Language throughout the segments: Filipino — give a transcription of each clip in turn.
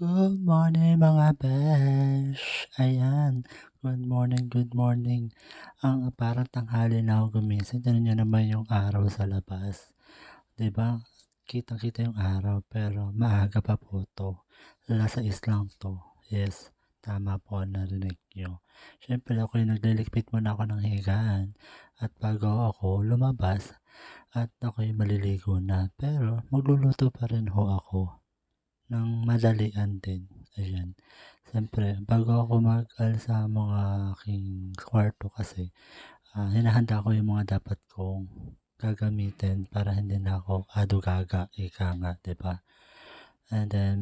Good morning mga besh! Ayan, good morning, good morning. Ang parang tanghali na ako gumising. Tignan niyo naman yung araw sa labas. ba? Kitang-kita yung araw pero maaga pa po 'to. Alas 6 lang 'to. Yes, tama po narinig niyo. Siyempre ako'y nagliligpit muna ako ng higaan at bago ako lumabas at ako'y maliligo na. Pero magluluto pa rin ho ako ng madalian din. Ayan. Siyempre, bago ako mag-al mga aking kwarto kasi, ah, hinahanda ko yung mga dapat kong gagamitin para hindi na ako ado-gaga, ika nga, ba? And then,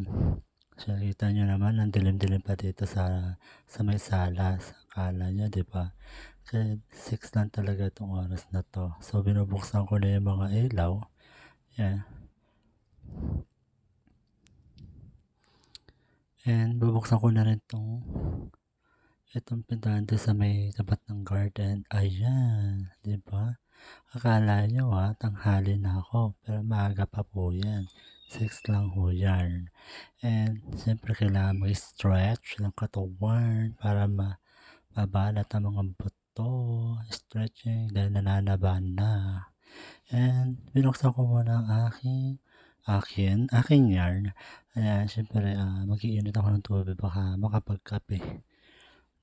so kita niyo naman ang dilim-dilim pa dito sa sa may salas. Akala niyo, 'di ba? Kasi 6 lang talaga itong oras na 'to. So binubuksan ko na yung mga ilaw. Yan. And bubuksan ko na rin 'tong itong pintuan do'n sa may tapat ng garden. Ayan, 'di ba? Akala niyo, ah, tanghali na ako pero maaga pa po 'yan. 6 lang ho 'yan. And siyempre kailangan mag-stretch ng katawan para ma mabanat ang mga buto, stretching dahil nananaba na. And binuksan ko muna ang aking akin aking yarn. Ayan, siyempre, ah, mag-iinit ako ng tubig baka makapagkape.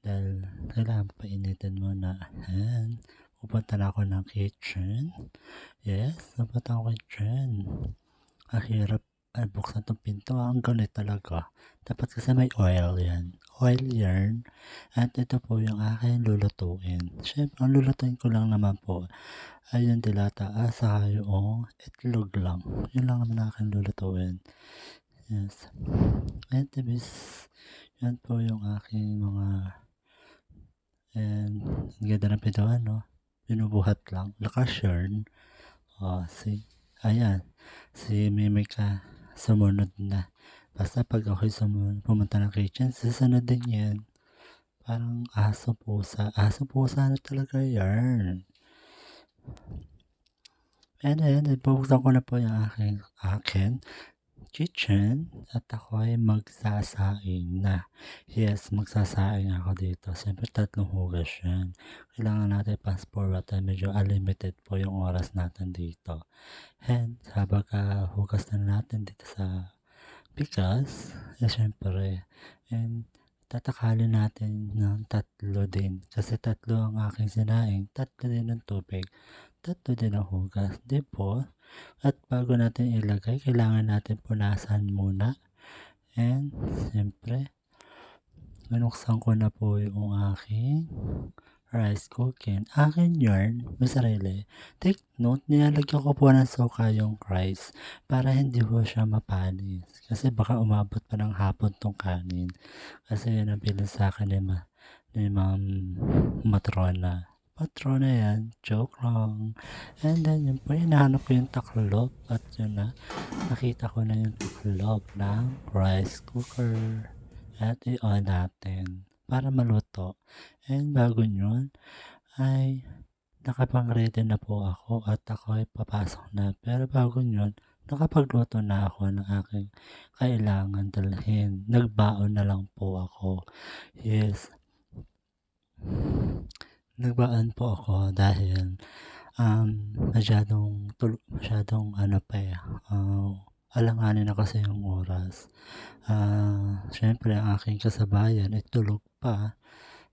Dahil kailangan painitin muna. Ayan, pupunta na ako ng kitchen. Yes, pupunta ako kitchen. Ang hirap ay buksan 'tong pinto, ang ganit talaga. Dapat kasi may oil 'yan, oil yarn. At ito po yung aking lulutuin. Siyempre ang lulutuin ko lang naman po ay yung dilata at saka yoong itlog lang. Yun lang naman ang aking lulutuin. Yes. And this, yan po yung aking mga and ang ganda ng pintuan 'no, binubuhat lang, naka-yarn. Oh, see, ayan, si Mimika sumunod na. Basta 'pag ako'y sumu pumunta ng kitchen susunod din 'yan. Parang aso, pusa, aso, pusa na talaga yarn. And then bubuksan ko na po yung aking akin kitchen at ako ay magsasaing na. Yes, magsasaing ako dito. Siyempre tatlong hugas yan. Kailangan natin fast forward at medyo unlimited po yung oras natin dito. And habang uh, hugas na natin dito sa bigas, eh siyempre, and tatakalin natin ng tatlo din. Kasi tatlo ang aking sinaing, tatlo din ng tubig, tatlo din ang hugas. Di po? At bago natin ilagay, kailangan natin punasan muna. And, siyempre, binuksan ko na po yung aking rice cooking. Akin yarn, may sarili. Take note, nilalagyan ko po ng soka yung rice para hindi po siya mapanis. Kasi baka umabot pa ng hapon tong kanin. Kasi bilin sa akin ni, ma, ni Ma'am Matrona patrona yan, joke lang. And then, yun po, hinahanap ko yung taklob at yun na, nakita ko na yung taklob ng rice cooker. At i-on natin para maluto. And bago yun, ay nakapang-ready na po ako at ako ay papasok na. Pero bago yun, nakapagluto na ako ng aking kailangan dalhin. Nagbaon na lang po ako. Yes. Nagbaan po ako dahil, um, masyadong masyadong ano pa, eh, ah, alanganin na kasi yung oras. Ah, siyempre ang aking kasabayan ay tulog pa.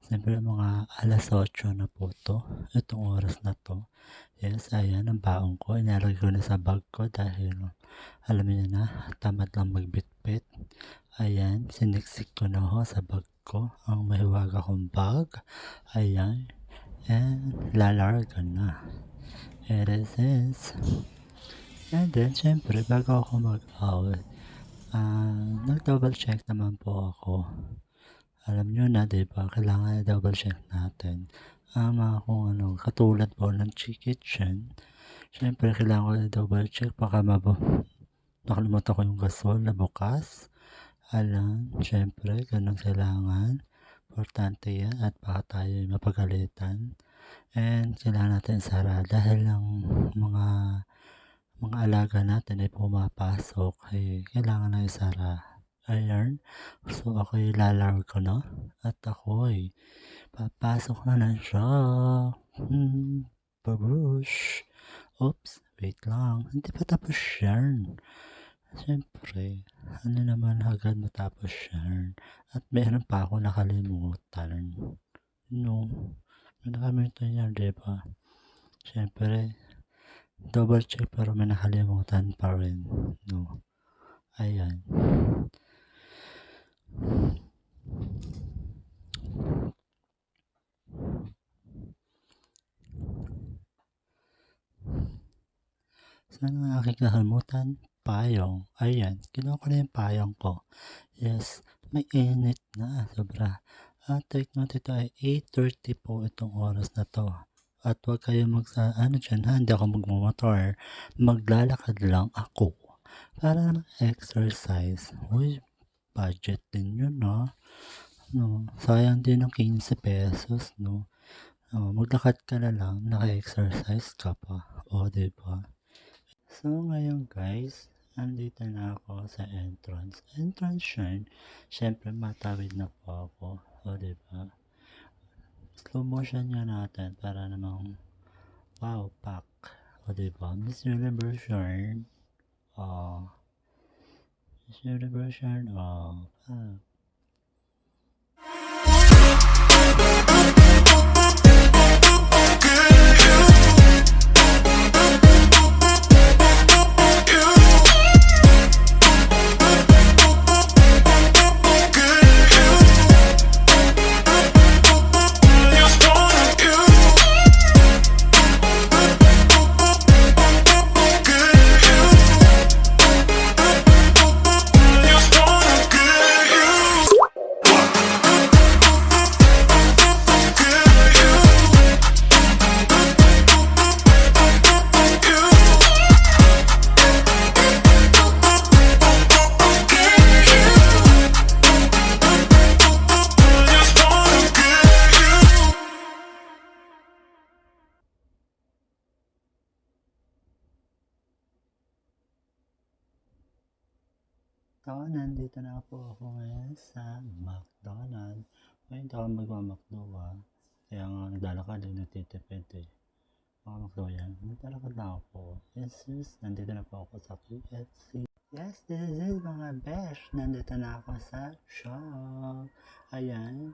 Siyempre mga 8:00 na po 'to, itong oras na 'to. Yes, ayan ang baon ko, inilagay ko na sa bag ko dahil alam niyo na, tamad lang magbitbit. Ayan, siniksik ko na ho sa bag ko ang mahiwaga kong bag. Ayan. And lalarga na. It is. And then, syempre, bago ako mag-out, uh, nag-double check naman po ako. Alam nyo na, di ba? Kailangan double check natin. Uh, kung ano, katulad po ng kitchen. Syempre, kailangan ko double check. Baka mabo, nakalimutan ko yung gasol na bukas. Alam, syempre, ganun kailangan. Importante yan at baka tayo mapagalitan. And kailangan natin isara dahil ang mga mga alaga natin ay pumapasok ay kailangan na isara. Ayan. So, ako'y lalaro ko na. At ako'y papasok na ng shop. Hmm, babush. Oops, wait lang. Hindi pa tapos yan. Siyempre, ano naman agad matapos yan. At meron pa ako nakalimutan. No, may nakalimutan yan, di ba? Siyempre, double check pero may nakalimutan pa rin. No. Ayan. Saan ang aking nakalimutan? Payong. Ayan, kinuha ko na yung payong ko. Yes, may init na. Sobra. At take note ito ay 8.30 po itong oras na to. At huwag kayo mag, ano dyan ha, hindi ako magmamotor. Maglalakad lang ako. Para exercise. Uy, budget din yun no. No, sayang din ng 15 pesos no. Oh, maglakad ka na lang, naka-exercise ka pa. O, diba? So, ngayon guys, andito na ako sa entrance. Entrance yun, syempre matawid na po ako. O, diba? Slow motion nga natin para namang wow, pack. O, diba? Miss Universe yun. O, Miss Universe yun. O, pack. So, nandito na po ako ngayon sa McDonald's. Ngayon ako magmamakdo ah. Kaya nga naglalakad din nagtitipid eh. Mamakdo yan. Naglalakad na ako. Yes, yes. Nandito na po ako sa KFC. Yes, this is mga besh. Nandito na ako sa shop. Ayan.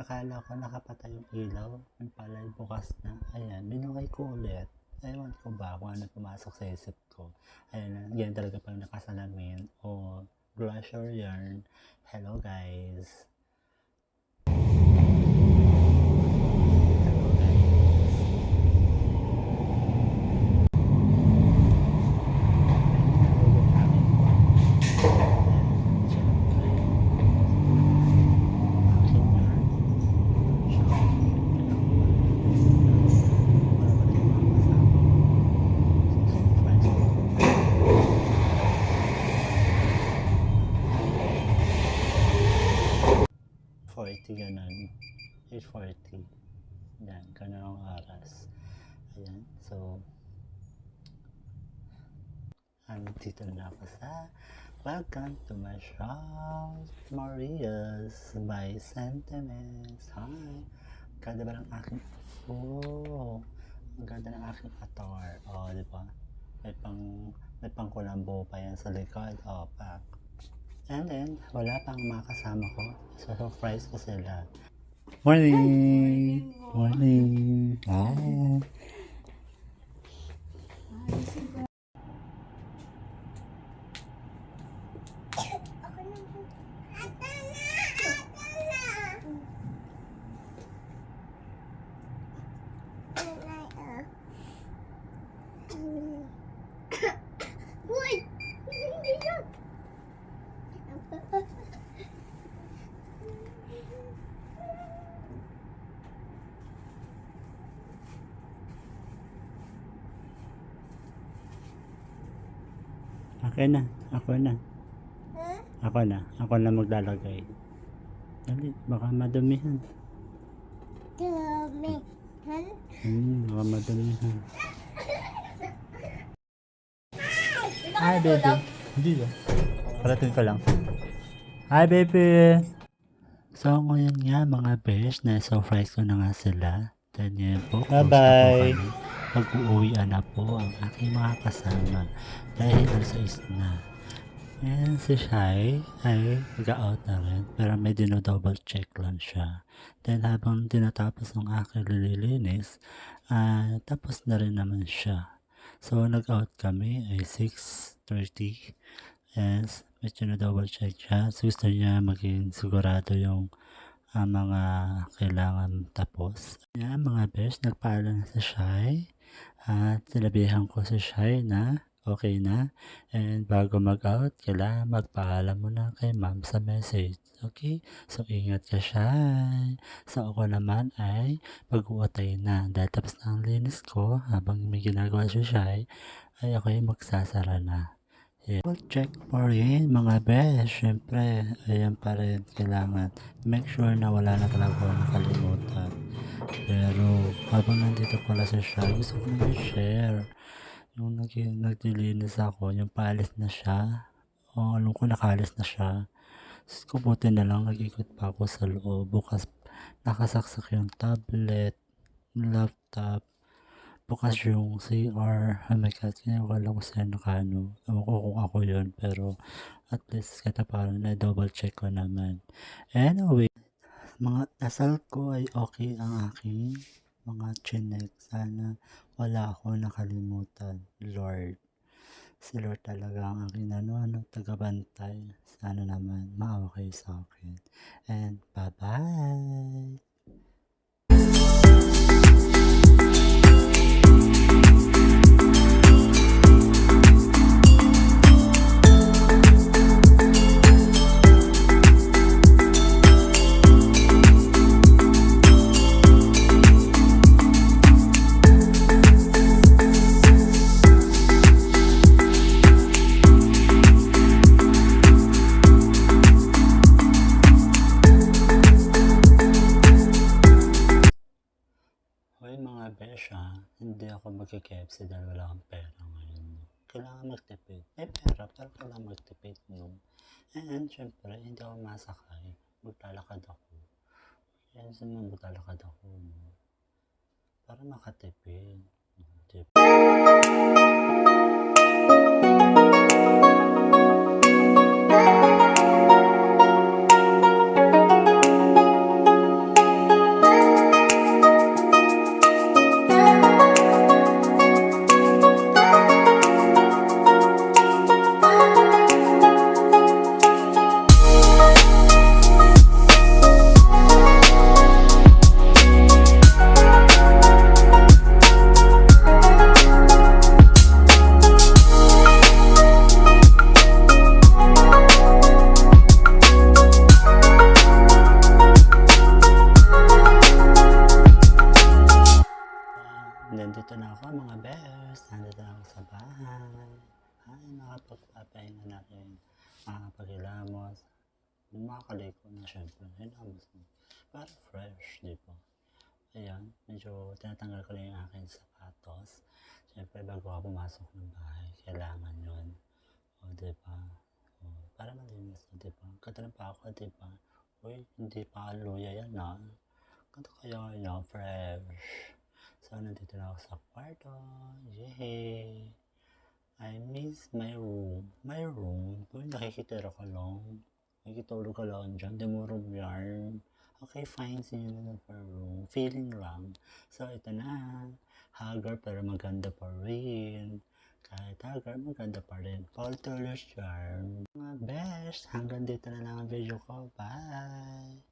Akala ko nakapatay yung ilaw. Yung pala'y bukas na. Ayan. Binukay ko ulit. Ewan ko ba kung ano pumasok sa isip ko. Ayan, yan talaga pang nakasalamin. O, blusher yarn. Hello guys. 8.40 ganun 8.40 yan ganun ang oras ayan so andito na ako sa Welcome to my shop, Maria's by Sentiments. Hi! Ganda ba ng aking... Oh! Ang ganda ng aking atar. Oh, di ba? May pang... May pang kulambo pa yan sa likod. Oh, pak. And then, wala pang mga kasama ko. So, surprise ko sila. Morning! Morning! Hi! Uy! Hindi yan! Ako na. Ako na. Ha? Ako na. Ako na maglalagay. Dali, baka madumihan. Dumi. Han? Hmm, baka madumihan. Hi, baby. Hindi ah. Parating ka lang. Hi, baby! So, ngayon nga mga besh, na-surprise ko na nga sila. Then po Bye-bye. Mag-uuwian na po ang aking mga kasama dahil alas 6 na. And si Shai ay nag-out na rin pero may dino-double check lang siya. Then habang tinatapos ng aking lililinis, ah tapos na rin naman siya. So nag-out kami ay 6.30 Yes, medyo na double check siya. So, gusto niya maging sigurado yung ah, mga kailangan tapos. Yan, mga besh, nagpaalam na si Shai. At sinabihan ko si Shai na okay na. And bago mag-out, kailangan magpaalam mo na kay ma'am sa message. Okay? So, ingat ka, Shai. So, ako naman ay pag-uutay na. Dahil tapos na ang linis ko, habang may ginagawa si Shai, ay ako ay magsasara na. Double check pa rin mga besh. Siyempre, ayan pa rin kailangan. Make sure na wala na talaga nakalimutan. Pero, habang nandito pala sa siya, gusto ko na i-share. Yung nag nagdilinis ako, yung paalis na siya. O, alam ko nakalis na siya. Tapos ko buti na lang, nag-ikot pa ako sa loob. Bukas, nakasaksak yung tablet, laptop, bukas yung CR. Oh my God, kaya wala ko sa'yo nakano. Ewan ko kung ako yun, pero at least kata parang na-double check ko naman. Anyway, mga dasal ko ay okay ang aking mga chinek. Sana wala ako nakalimutan. Lord. Si Lord talaga ang aking ano, ano, tagabantay. Sana naman maawa kayo sa akin. And bye-bye! Ako masakay. Maglalakad ako. Yan sa mga maglalakad ako? Para makatipid. Diba? Ay, nakapagpapahinga na rin. Makakapagilamos. Makakaliko na syempre. Hilamos na. Para fresh, di ba? Ayan, medyo tinatanggal ko lang yung aking sapatos. Syempre, bago ako pumasok ng bahay, kailangan yun. O, di ba? O, para malinis, di ba? Pa ako, di ba? Uy, hindi pa luya yan, ha? Kanta kaya yan, fresh. So, nandito na ako sa kwarto. Yay! I miss my room. My room. Kung nakikitira ka lang. Nakikitulog ka lang dyan. Di mo room yarn. Okay, fine. See you na for room. Feeling lang. So, ito na. Hagar pero maganda pa rin. Kahit hagar, maganda pa rin. Paul Tuller Charm. Mga best. Hanggang dito na lang ang video ko. Bye!